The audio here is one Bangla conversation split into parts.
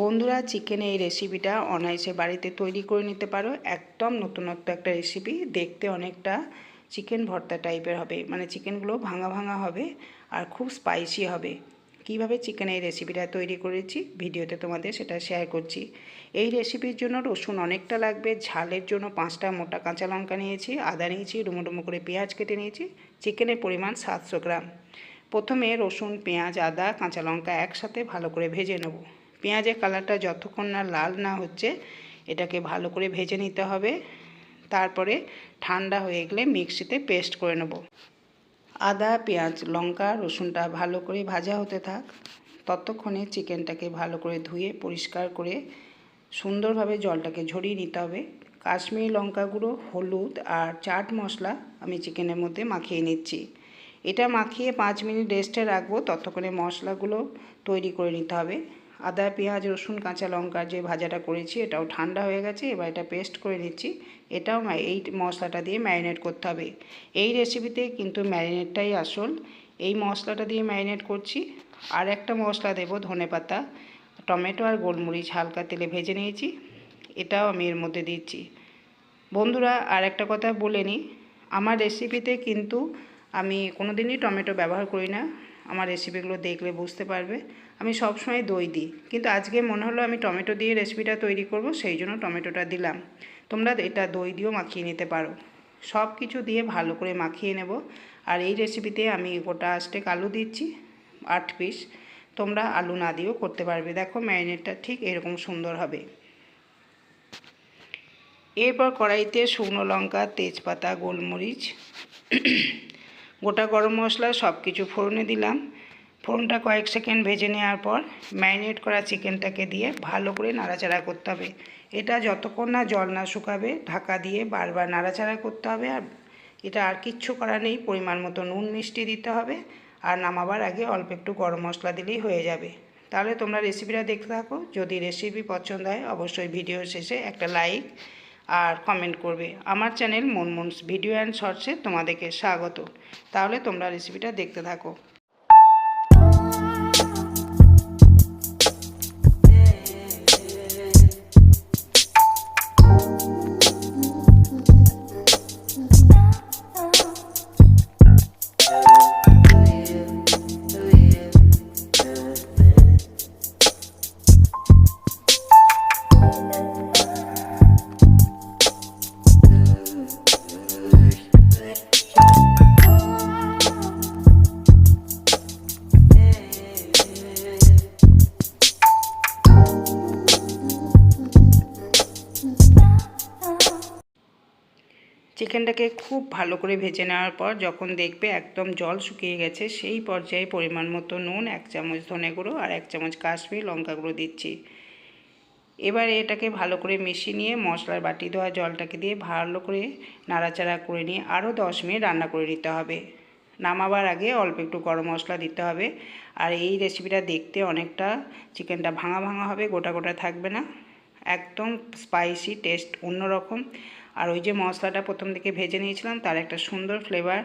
বন্ধুরা চিকেন এই রেসিপিটা অনায়াসে বাড়িতে তৈরি করে নিতে পারো। একদম নতুনত্ব একটা রেসিপি দেখতে অনেকটা চিকেন ভর্তা টাইপের হবে। মানে চিকেনগুলো ভাঙা ভাঙা হবে আর খুব স্পাইসি হবে। কীভাবে চিকেন এই রেসিপিটা তৈরি করেছি ভিডিওতে তোমাদের সেটা শেয়ার করছি। এই রেসিপির জন্য রসুন অনেকটা লাগবে। ঝালের জন্য পাঁচটা মোটা কাঁচা লঙ্কা নিয়েছি, আদা নিয়েছি ডুমো ডুমো করে পেঁয়াজ কেটে নিয়েছি। চিকেনের পরিমাণ সাতশো গ্রাম। প্রথমে রসুন, পেঁয়াজ, আদা, কাঁচা লঙ্কা একসাথে ভালো করে ভেজে নেব। পেঁয়াজের কালারটা যতক্ষণ না লাল না হচ্ছে, এটাকে ভালো করে ভেজে নিতে হবে। তারপরে ঠান্ডা হয়ে গেলে মিক্সিতে পেস্ট করে নেব। আদা, পেঁয়াজ, লঙ্কা, রসুনটা ভালো করে ভাজা হতে থাক। ততক্ষণে চিকেনটাকে ভালো করে ধুয়ে পরিষ্কার করে সুন্দরভাবে জলটাকে ঝরিয়ে নিতে হবে। কাশ্মীরি লঙ্কা গুঁড়ো, হলুদ আর চাট মশলা আমি চিকেনের মধ্যে মাখিয়ে নিচ্ছি। এটা মাখিয়ে পাঁচ মিনিট রেস্টে রাখব। ততক্ষণে মশলাগুলো তৈরি করে নিতে হবে। আদা, পেঁয়াজ, রসুন, কাঁচা লঙ্কা যে ভাজাটা করেছি এটাও ঠান্ডা হয়ে গেছে, এবার এটা পেস্ট করে নিচ্ছি। এটাও এই মশলাটা দিয়ে ম্যারিনেট করতে হবে। এই রেসিপিতে কিন্তু ম্যারিনেটটাই আসল। এই মশলাটা দিয়ে ম্যারিনেট করছি। আর একটা মশলা দেবো, ধনে পাতা, টমেটো আর গোলমরিচ, হালকা তেলে ভেজে নিয়েছি। এটাও আমি এর মধ্যে দিচ্ছি। বন্ধুরা, আর একটা কথা বলে নিই, আমার রেসিপিতে কিন্তু আমি কোনো দিনই টমেটো ব্যবহার করি না। আমার রেসিপিগুলো দেখলে বুঝতে পারবে। আমি সবসময় দই দিই। কিন্তু আজকে মনে হলো আমি টমেটো দিয়ে রেসিপিটা তৈরি করব, সেই জন্য টমেটোটা দিলাম। তোমরা এটা দই দিয়েও মাখিয়ে নিতে পারো। সব কিছু দিয়ে ভালো করে মাখিয়ে নেব। আর এই রেসিপিতে আমি গোটা আস্টেক আলু দিচ্ছি, আট পিস তোমরা আলু না দিয়েও করতে পারবে। দেখো ম্যারিনেটটা ঠিক এরকম সুন্দর হবে। এরপর কড়াইতে শুকনো লঙ্কা, তেজপাতা, গোলমরিচ গোটা গরম মশলা সব কিছু ফোড়নে দিলাম। ফোড়নটা কয়েক সেকেন্ড ভেজে নেওয়ার পর ম্যারিনেট করা চিকেনটাকে দিয়ে ভালো করে নাড়াচাড়া করতে হবে। এটা যতক্ষণ না জল না শুকাবে, ঢাকা দিয়ে বারবার নাড়াচাড়া করতে হবে আর এটা আর কিচ্ছু করা নেই, পরিমাণ মতো নুন মিষ্টি দিতে হবে আর নামাবার আগে অল্প একটু গরম মশলা দিলেই হয়ে যাবে। তাহলে তোমরা রেসিপিটা দেখতে থাকো। যদি রেসিপি পছন্দ হয় অবশ্যই ভিডিও শেষে একটা লাইক আর কমেন্ট করবে। আমার চ্যানেল মনমনস ভিডিও অ্যান্ড শর্টসে তোমাদেরকে স্বাগত। তাহলে তোমরা রেসিপিটা দেখতে থাকো। চিকেনটাকে খুব ভালো করে ভেজে নেওয়ার পর যখন দেখবে একদম জল শুকিয়ে গেছে, সেই পর্যায়ে পরিমাণ মতো নুন, এক চামচ ধনে গুঁড়ো আর এক চামচ কাশ্মীর লঙ্কা গুঁড়ো দিচ্ছি। এবার এটাকে ভালো করে মিশিয়ে নিয়ে মশলার বাটি দেওয়া জলটাকে দিয়ে ভালো করে নাড়াচাড়া করে নিয়ে আরও দশ মিনিট রান্না করে নিতে হবে। নামাবার আগে অল্প একটু গরম মশলা দিতে হবে। আর এই রেসিপিটা দেখতে অনেকটা চিকেনটা ভাঙা ভাঙা হবে, গোটা গোটা থাকবে না। একদম স্পাইসি টেস্ট অন্যরকম। আর ওই যে মশলাটা প্রথম দিকে ভেজে নিয়েছিলাম, তার একটা সুন্দর ফ্লেভার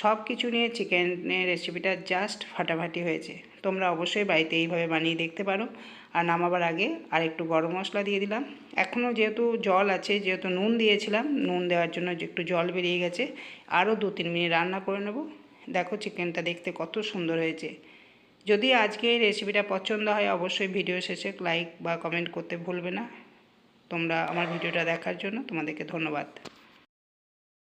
সব কিছু নিয়ে চিকেনের রেসিপিটা জাস্ট ফাটাফাটি হয়েছে। তোমরা অবশ্যই বাড়িতে এইভাবে বানিয়ে দেখতে পারো। আর নামাবার আগে আর একটু গরম মশলা দিয়ে দিলাম। এখনও যেহেতু জল আছে, যেহেতু নুন দিয়েছিলাম, নুন দেওয়ার জন্য একটু জল বেরিয়ে গেছে, আরও দু তিন মিনিট রান্না করে নেব। দেখো চিকেনটা দেখতে কত সুন্দর হয়েছে। যদি আজকে এই রেসিপিটা পছন্দ হয়, অবশ্যই ভিডিও শেষে লাইক বা কমেন্ট করতে ভুলবে না। তোমরা আমার ভিডিওটা দেখার জন্য তোমাদেরকে ধন্যবাদ।